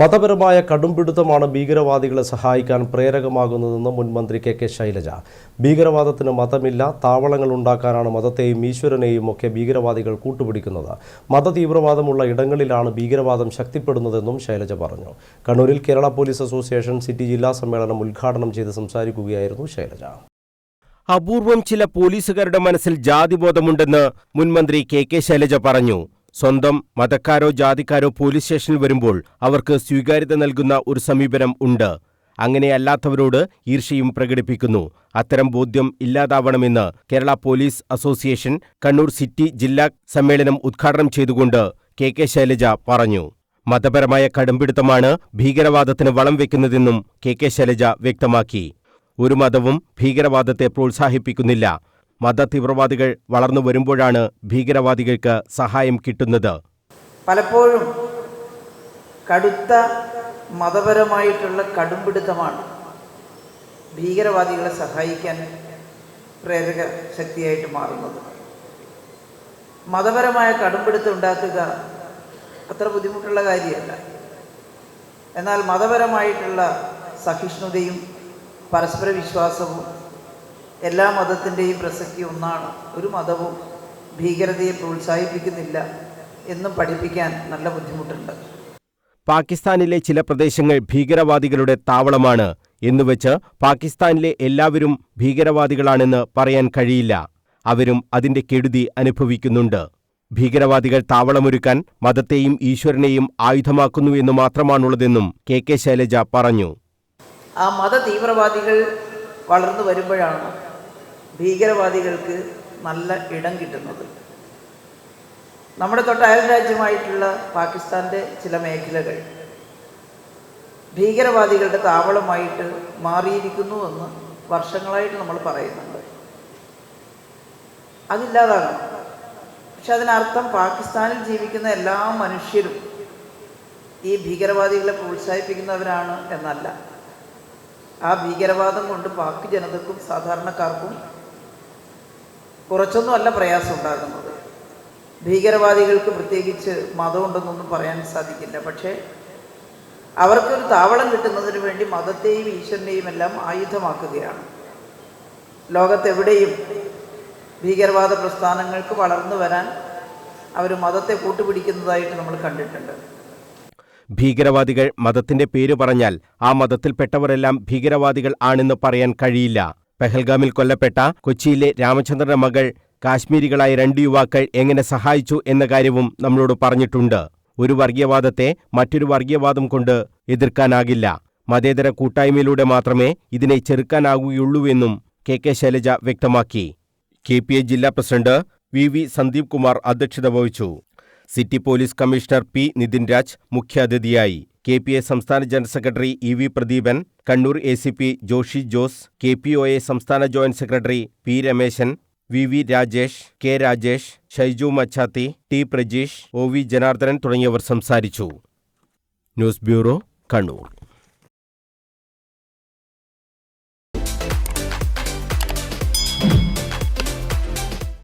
മതപരമായ കടുംപിടുത്തമാണ് ഭീകരവാദികളെ സഹായിക്കാൻ പ്രേരകമാകുന്നതെന്ന് മുൻമന്ത്രി കെ കെ ശൈലജ. ഭീകരവാദത്തിന് മതമില്ല താവളങ്ങൾ ഉണ്ടാക്കാനാണ് മതത്തെയും ഈശ്വരനെയും ഒക്കെ ഭീകരവാദികൾ കൂട്ടുപിടിക്കുന്നത്. മതതീവ്രവാദമുള്ള ഇടങ്ങളിലാണ് ഭീകരവാദം ശക്തിപ്പെടുന്നതെന്നും ശൈലജ പറഞ്ഞു. കണ്ണൂരിൽ കേരള പോലീസ് അസോസിയേഷൻ സിറ്റി ജില്ലാ സമ്മേളനം ഉദ്ഘാടനം ചെയ്ത് സംസാരിക്കുകയായിരുന്നു ശൈലജ. അപൂർവം ചില പോലീസുകാരുടെ മനസ്സിൽ ജാതിബോധമുണ്ടെന്ന് മുൻമന്ത്രി കെ കെ ശൈലജ പറഞ്ഞു. സ്വന്തം മതക്കാരോ ജാതിക്കാരോ പോലീസ് സ്റ്റേഷനിൽ വരുമ്പോൾ അവർക്ക് സ്വീകാര്യത നൽകുന്ന ഒരു സമീപനം ഉണ്ട്. അങ്ങനെയല്ലാത്തവരോട് ഈർഷ്യയും പ്രകടിപ്പിക്കുന്നു. അത്തരം ബോധ്യം ഇല്ലാതാവണമെന്ന് Kerala police association Kannur city ജില്ലാ സമ്മേളനം ഉദ്ഘാടനം ചെയ്തുകൊണ്ട് കെ കെ ശൈലജ പറഞ്ഞു. മതപരമായ കടുംപിടുത്തമാണ് ഭീകരവാദത്തിന് വളം വെക്കുന്നതെന്നും കെ കെ ശൈലജ വ്യക്തമാക്കി. ഒരു മതവും ഭീകരവാദത്തെ പ്രോത്സാഹിപ്പിക്കുന്നില്ല. മതതീവ്രവാദികൾ വളർന്നു വരുമ്പോഴാണ് ഭീകരവാദികൾക്ക് സഹായം കിട്ടുന്നത്. പലപ്പോഴും കടുത്ത മതപരമായിട്ടുള്ള കടുംപിടുത്തമാണ് ഭീകരവാദികളെ സഹായിക്കാൻ പ്രേരക ശക്തിയായിട്ട് മാറുന്നത്. മതപരമായ കടുംപിടുത്തം ഉണ്ടാക്കുക അത്ര ബുദ്ധിമുട്ടുള്ള കാര്യമല്ല. എന്നാൽ മതപരമായിട്ടുള്ള സഹിഷ്ണുതയും പരസ്പര വിശ്വാസവും എല്ലാ മതത്തിന്റെയും പ്രസക്തി ഒന്നാണ്. ഒരു മതവും ഭീകരതയെ പ്രോത്സാഹിപ്പിക്കുന്നില്ല എന്നും പഠിപ്പിക്കാൻ നല്ല ബുദ്ധിമുട്ടുണ്ട്. പാകിസ്ഥാനിലെ ചില പ്രദേശങ്ങൾ ഭീകരവാദികളുടെ താവളമാണ് എന്നുവെച്ച് പാകിസ്ഥാനിലെ എല്ലാവരും ഭീകരവാദികളാണെന്ന് പറയാൻ കഴിയില്ല. അവരും അതിന്റെ കെടുതി അനുഭവിക്കുന്നുണ്ട്. ഭീകരവാദികൾ താവളമൊരുക്കാൻ മതത്തെയും ഈശ്വരനെയും ആയുധമാക്കുന്നു എന്ന് മാത്രമാണുള്ളതെന്നും കെ കെ ശൈലജ പറഞ്ഞു. ആ മത തീവ്രവാദികൾ വളർന്നു വരുമ്പോഴാണ് ഭീകരവാദികൾക്ക് നല്ല ഇടം കിട്ടുന്നത്. നമ്മുടെ തൊട്ട് അയൽ രാജ്യമായിട്ടുള്ള പാകിസ്ഥാന്റെ ചില മേഖലകൾ ഭീകരവാദികളുടെ താവളമായിട്ട് മാറിയിരിക്കുന്നു എന്ന് വർഷങ്ങളായിട്ട് നമ്മൾ പറയുന്നുണ്ട്. അതില്ലാതാണ് പക്ഷെ അതിനർത്ഥം പാകിസ്ഥാനിൽ ജീവിക്കുന്ന എല്ലാ മനുഷ്യരും ഈ ഭീകരവാദികളെ പ്രോത്സാഹിപ്പിക്കുന്നവരാണ് എന്നല്ല. ആ ഭീകരവാദം കൊണ്ട് പാക് ജനതക്കും സാധാരണക്കാർക്കും കുറച്ചൊന്നുമല്ല പ്രയാസം ഉണ്ടാകുന്നത് ഭീകരവാദികൾക്ക് പ്രത്യേകിച്ച് മതമുണ്ടെന്നൊന്നും പറയാൻ സാധിക്കില്ല. പക്ഷേ അവർക്കൊരു താവളം കിട്ടുന്നതിന് വേണ്ടി മതത്തെയും ഈശ്വരനെയും എല്ലാം ആയുധമാക്കുകയാണ്. ലോകത്തെവിടെയും ഭീകരവാദ പ്രസ്ഥാനങ്ങൾക്ക് വളർന്നു വരാൻ അവർ മതത്തെ കൂട്ടുപിടിക്കുന്നതായിട്ട് നമ്മൾ കണ്ടിട്ടുണ്ട്. ഭീകരവാദികൾ മതത്തിന്റെ പേര് പറഞ്ഞാൽ ആ മതത്തിൽപ്പെട്ടവരെല്ലാം ഭീകരവാദികൾ ആണെന്ന് പറയാൻ കഴിയില്ല. പെഹൽഗാമിൽ കൊല്ലപ്പെട്ട കൊച്ചിയിലെ രാമചന്ദ്രന്റെ മകൾ കാശ്മീരികളായ രണ്ട് യുവാക്കൾ എങ്ങനെ സഹായിച്ചു എന്ന കാര്യവും നമ്മളോട് പറഞ്ഞിട്ടുണ്ട്. ഒരു വർഗീയവാദത്തെ മറ്റൊരു വർഗീയവാദം കൊണ്ട് എതിർക്കാനാകില്ല. മതേതര കൂട്ടായ്മയിലൂടെ മാത്രമേ ഇതിനെ ചെറുക്കാനാകുകയുള്ളൂവെന്നും കെ കെ ശൈലജ വ്യക്തമാക്കി. കെ പി എ ജില്ലാ president V V Sandeep Kumar അധ്യക്ഷത വഹിച്ചു. City police commissioner P Nithin Raj മുഖ്യാതിഥിയായി. കെ പി എ സംസ്ഥാന general secretary E V Pradeepan Kannur A C P Joshy Jose K P O A സംസ്ഥാന joint secretary P Rameshan V V Rajesh K Rajesh Shaiju Machathi T Prajeesh O V Janardhanan തുടങ്ങിയവർ സംസാരിച്ചു. News bureau Kannur.